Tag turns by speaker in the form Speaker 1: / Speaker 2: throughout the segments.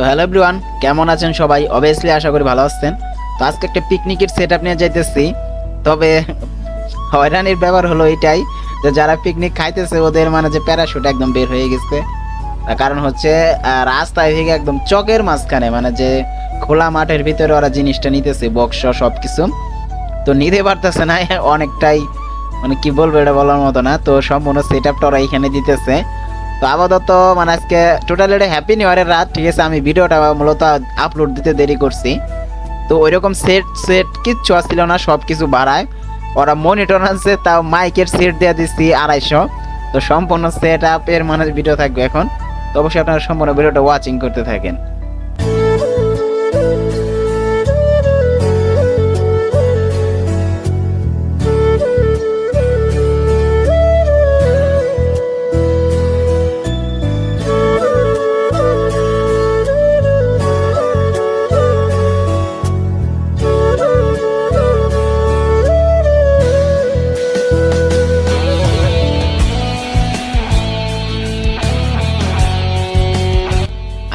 Speaker 1: তো hello everyone, কেমন আছেন সবাই? অবভিয়াসলি আশা করি ভালো আছেন। তো আজকে একটা পিকনিকের সেট আপ নিয়ে যাইতেছি। তবে হয়রানির ব্যাপার হলো এটাই যে যারা পিকনিক খাইতেছে, ওদের মানে যে প্যারাশুট একদম বের হয়ে গেছে। কারণ হচ্ছে রাস্তায় থেকে একদম চকের মাঝখানে মানে যে খোলা মাঠের ভিতরে ওরা জিনিসটা নিতেছে বক্স সব কিছু তো নিতে পারতেছে না, অনেকটাই মানে কি বলব এটা বলার মতো না। তো সম্পূর্ণ সেট আপটা ওরা এখানে দিতেছে। তো আপাতত মানে আজকে টোটাল এটা হ্যাপি নিউ ইয়ারের রাত, ঠিক আছে? আমি ভিডিওটা মূলত আপলোড দিতে দেরি করছি। তো ওই রকম সেট সেট কিচ্ছু আসছিল না সব কিছু বাড়ায়। ওরা মনিটর আনছে, তাও মাইকের সেট দিয়ে দিচ্ছি আড়াইশো। তো সম্পূর্ণ সেট আপের মানে ভিডিও থাকবে এখন। তো অবশ্যই আপনারা সম্পূর্ণ ভিডিওটা ওয়াচিং করতে থাকেন।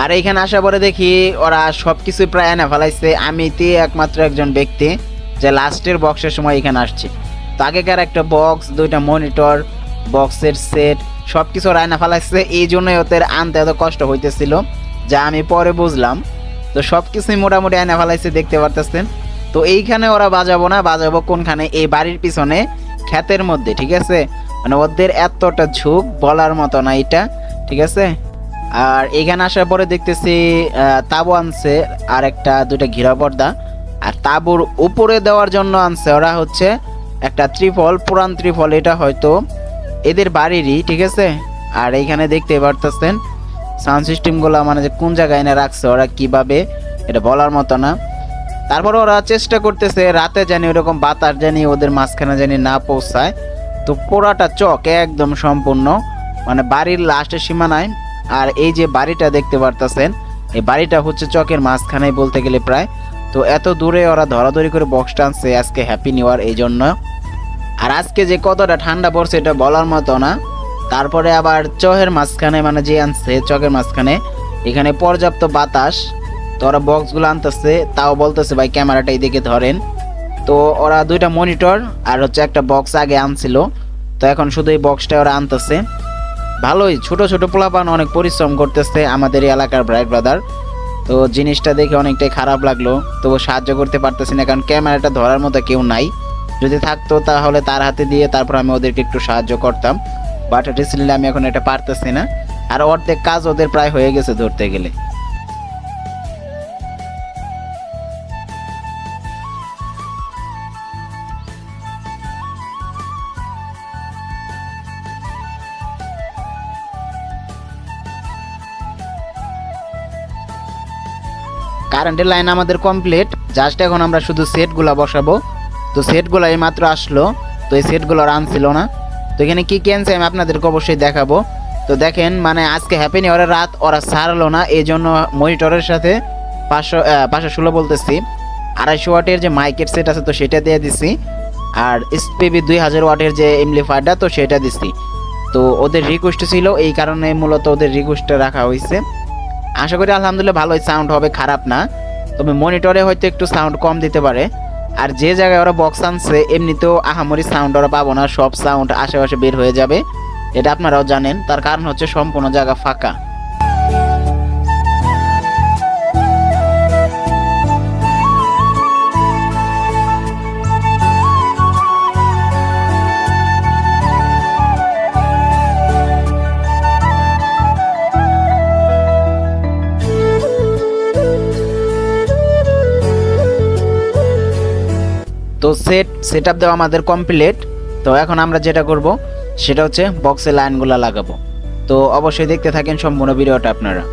Speaker 1: আর এইখানে আসার পরে দেখি ওরা সব কিছু প্রায় এনে ফেলাইছে। আমি তে একমাত্র একজন ব্যক্তি যে লাস্টের বক্সের সময় এখানে আসছে। তো আগেকার একটা বক্স দুইটা মনিটর বক্সের সেট সব কিছু ওরা এনে ফেলাইছে। এই জন্যই ওদের আনতে এত কষ্ট হইতেছিল, যা আমি পরে বুঝলাম। তো সব কিছুই মোটামুটি এনে ফেলাইছে, দেখতে পারতেছেন। তো এইখানে ওরা বাজাবো না, বাজাবো কোনখানে? এই বাড়ির পিছনে, ক্ষেতের মধ্যে, ঠিক আছে? মানে ওদের এতটা ঝুঁক বলার মতো না এটা, ঠিক আছে? আর এখানে আসার পরে দেখতেছি তাবু আনছে, আর একটা দুটা ঘিরা পর্দা। আর তাবুর উপরে দেওয়ার জন্য আনছে ওরা হচ্ছে একটা ত্রিফল, পুরান ত্রিফল, এটা হয়তো এদের বাড়িরই, ঠিক আছে? আর এইখানে দেখতে পারতেছেন সাউন্ড সিস্টেমগুলো মানে যে কোন জায়গায় এনে রাখছে, ওরা কীভাবে, এটা বলার মতো না। তারপরে ওরা চেষ্টা করতেছে, রাতে জানি ওরকম বাতাস জানি ওদের মাঝখানে জানি না পৌঁছায়। তো পোড়াটা চক, একদম সম্পূর্ণ। মানে বাড়ির লাস্টের সীমানায় আর এই যে বাড়িটা দেখতে পারতেছেন, এই বাড়িটা হচ্ছে চকের মাঝখানে বলতে গেলে প্রায়। তো এত দূরে ওরা ধরাধরি করে বক্সটা আনছে আজকে হ্যাপি নিউ ইয়ার এই জন্য। আর আজকে যে কতটা ঠান্ডা পড়ছে এটা বলার মতো না। তারপরে আবার চহের মাঝখানে মানে যে আনছে, চকের মাঝখানে, এখানে পর্যাপ্ত বাতাস। তো ওরা বক্সগুলো আনতেছে, তাও বলতেছে, ভাই, ক্যামেরাটা এইদিকে ধরেন। তো ওরা দুইটা মনিটর আর হচ্ছে একটা বক্স আগে আনছিল। তো এখন শুধু এই বক্সটা ওরা আনতেছে। ভালোই, ছোট ছোট পোলাপান অনেক পরিশ্রম করতেছে আমাদের এই এলাকার ব্রাইট ব্রাদার। তো জিনিসটা দেখে অনেকটাই খারাপ লাগল তবু সাহায্য করতে পারতেছি না, কারণ ক্যামেরাটা ধরার মতো কেউ নাই। যদি থাকতো তাহলে তার হাতে দিয়ে তারপর আমি ওদেরকে একটু সাহায্য করতাম। বাট রিসেন্টলি আমি এখন এটা পারতেছি না। আর অর্ধেক কাজ ওদের প্রায় হয়ে গেছে ধরতে গেলে। কারেন্টের লাইন আমাদের কমপ্লিট। জাস্ট এখন আমরা শুধু সেটগুলো বসাবো। তো সেটগুলো এই মাত্র আসলো। তো এই সেটগুলো আর আনছিল না। তো এখানে কি কি আমি আপনাদেরকে অবশ্যই দেখাবো। তো দেখেন মানে আজকে হ্যাপি নিউ ইয়ারের রাত ওরা ছাড়লো না। এই জন্য মনিটরের সাথে পাঁচশো পাঁচশো ষোলো বলতেছি। আড়াইশো ওয়াটের যে মাইকের সেট আছে তো সেটা দিয়ে দিছি। আর এসপিবি দুই হাজার ওয়াটের যে এমলিফায়ারটা তো সেটা দিছি। তো ওদের রিকোয়েস্ট ছিল, এই কারণে মূলত ওদের রিকোয়েস্টটা রাখা হয়েছে আশা করি আলহামদুলিল্লাহ ভালোই সাউন্ড হবে, খারাপ না। তবে মনিটরে হয়তো একটু সাউন্ড কম দিতে পারে। আর যে জায়গায় ওরা বক্স আনছে, এমনিতেও আহামরি সাউন্ড ওরা পাবো না, সব সাউন্ড আশেপাশে বের হয়ে যাবে। এটা আপনারাও জানেন, তার কারণ হচ্ছে সম্পূর্ণ জায়গা ফাঁকা। তো সেট সেট আপ দেওয়া আমাদের কমপ্লিট তো এখন আমরা যেটা করব, সেটা হচ্ছে বক্সে লাইনগুলো লাগাবো। তো অবশ্যই দেখতে থাকেন সম্পূর্ণ ভিডিওটা আপনারা।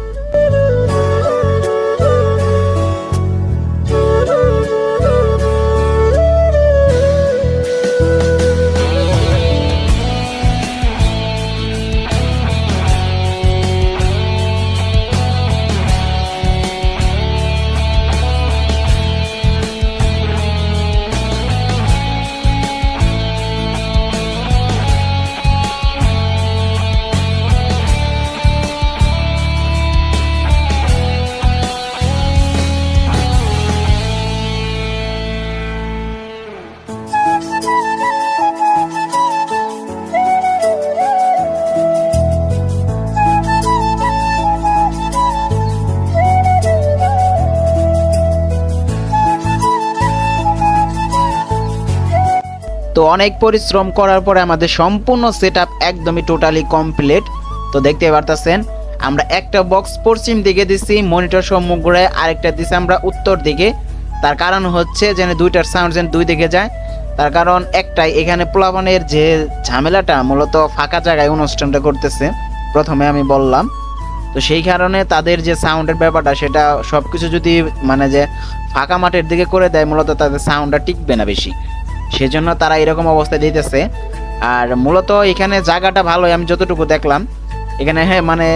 Speaker 1: তো অনেক পরিশ্রম করার পরে আমাদের সম্পূর্ণ সেট একদমই টোটালি কমপ্লিট তো দেখতে পারতেছেন, আমরা একটা বক্স পশ্চিম দিকে দিছি মনিটর সম্মুখে আরেকটা দিছি আমরা উত্তর দিকে। তার কারণ হচ্ছে যেন দুইটার সাউন্ড যেন দুই দিকে যায়। তার কারণ একটাই, এখানে প্লাবনের যে ঝামেলাটা মূলত ফাঁকা জায়গায় অনুষ্ঠানটা করতেছে, প্রথমে আমি বললাম। তো সেই কারণে তাদের যে সাউন্ডের ব্যাপারটা, সেটা সব কিছু যদি মানে যে ফাঁকা মাঠের দিকে করে দেয়, মূলত তাদের সাউন্ডটা টিকবে না বেশি। সেজন্য তারা এরকম অবস্থা দিতেছে আর মূলত এখানে জায়গাটা ভালোই, আমি যতটুকু দেখলাম। এখানে হ্যাঁ মানে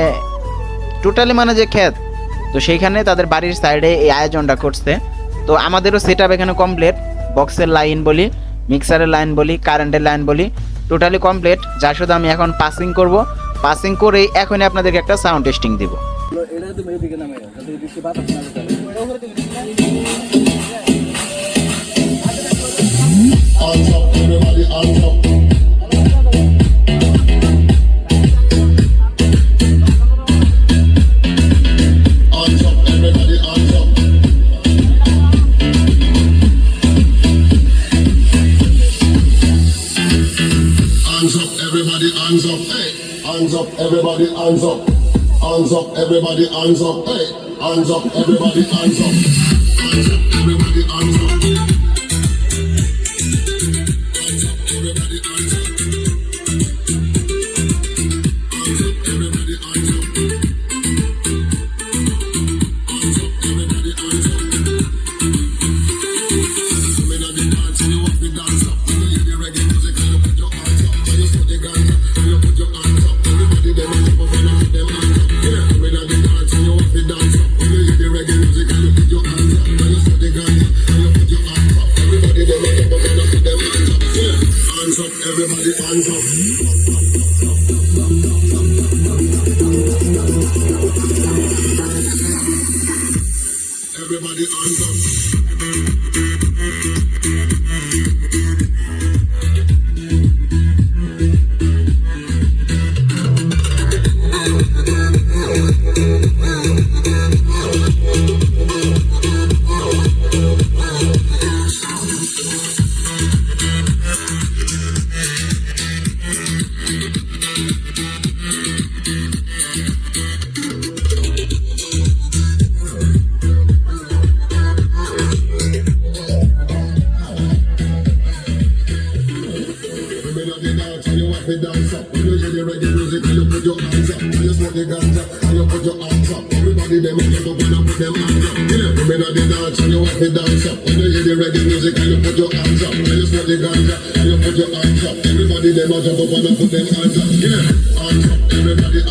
Speaker 1: টোটালি মানে যে ক্ষেত, তো সেইখানে তাদের বাড়ির সাইডে এই আয়োজনটা করছে। তো আমাদেরও সেট এখানে কমপ্লিট বক্সের লাইন বলি মিক্সারের লাইন বলি কারেন্টের লাইন বলি টোটালি কমপ্লিট যা শুধু আমি এখন পাসিং করব পাসিং করেই এখনই আপনাদেরকে একটা সাউন্ড টেস্টিং দিব।
Speaker 2: Hands up, everybody, hands up. Hands up, everybody, hands up. Hands up, everybody, hands up. Hands up, everybody. Hands up, everybody, hands up. Hey, hands up, everybody, hands up. Hands up, everybody, hands up. Everybody hands up. Everybody them get up and you put them hands up. Yeah. Women on the dance and you have to dance up. When you hear the reggae music and you put your hands up. When you smoke the ganja and you put your hands up. Everybody them a jump up and you put them hands up. Yeah. Hands up, everybody.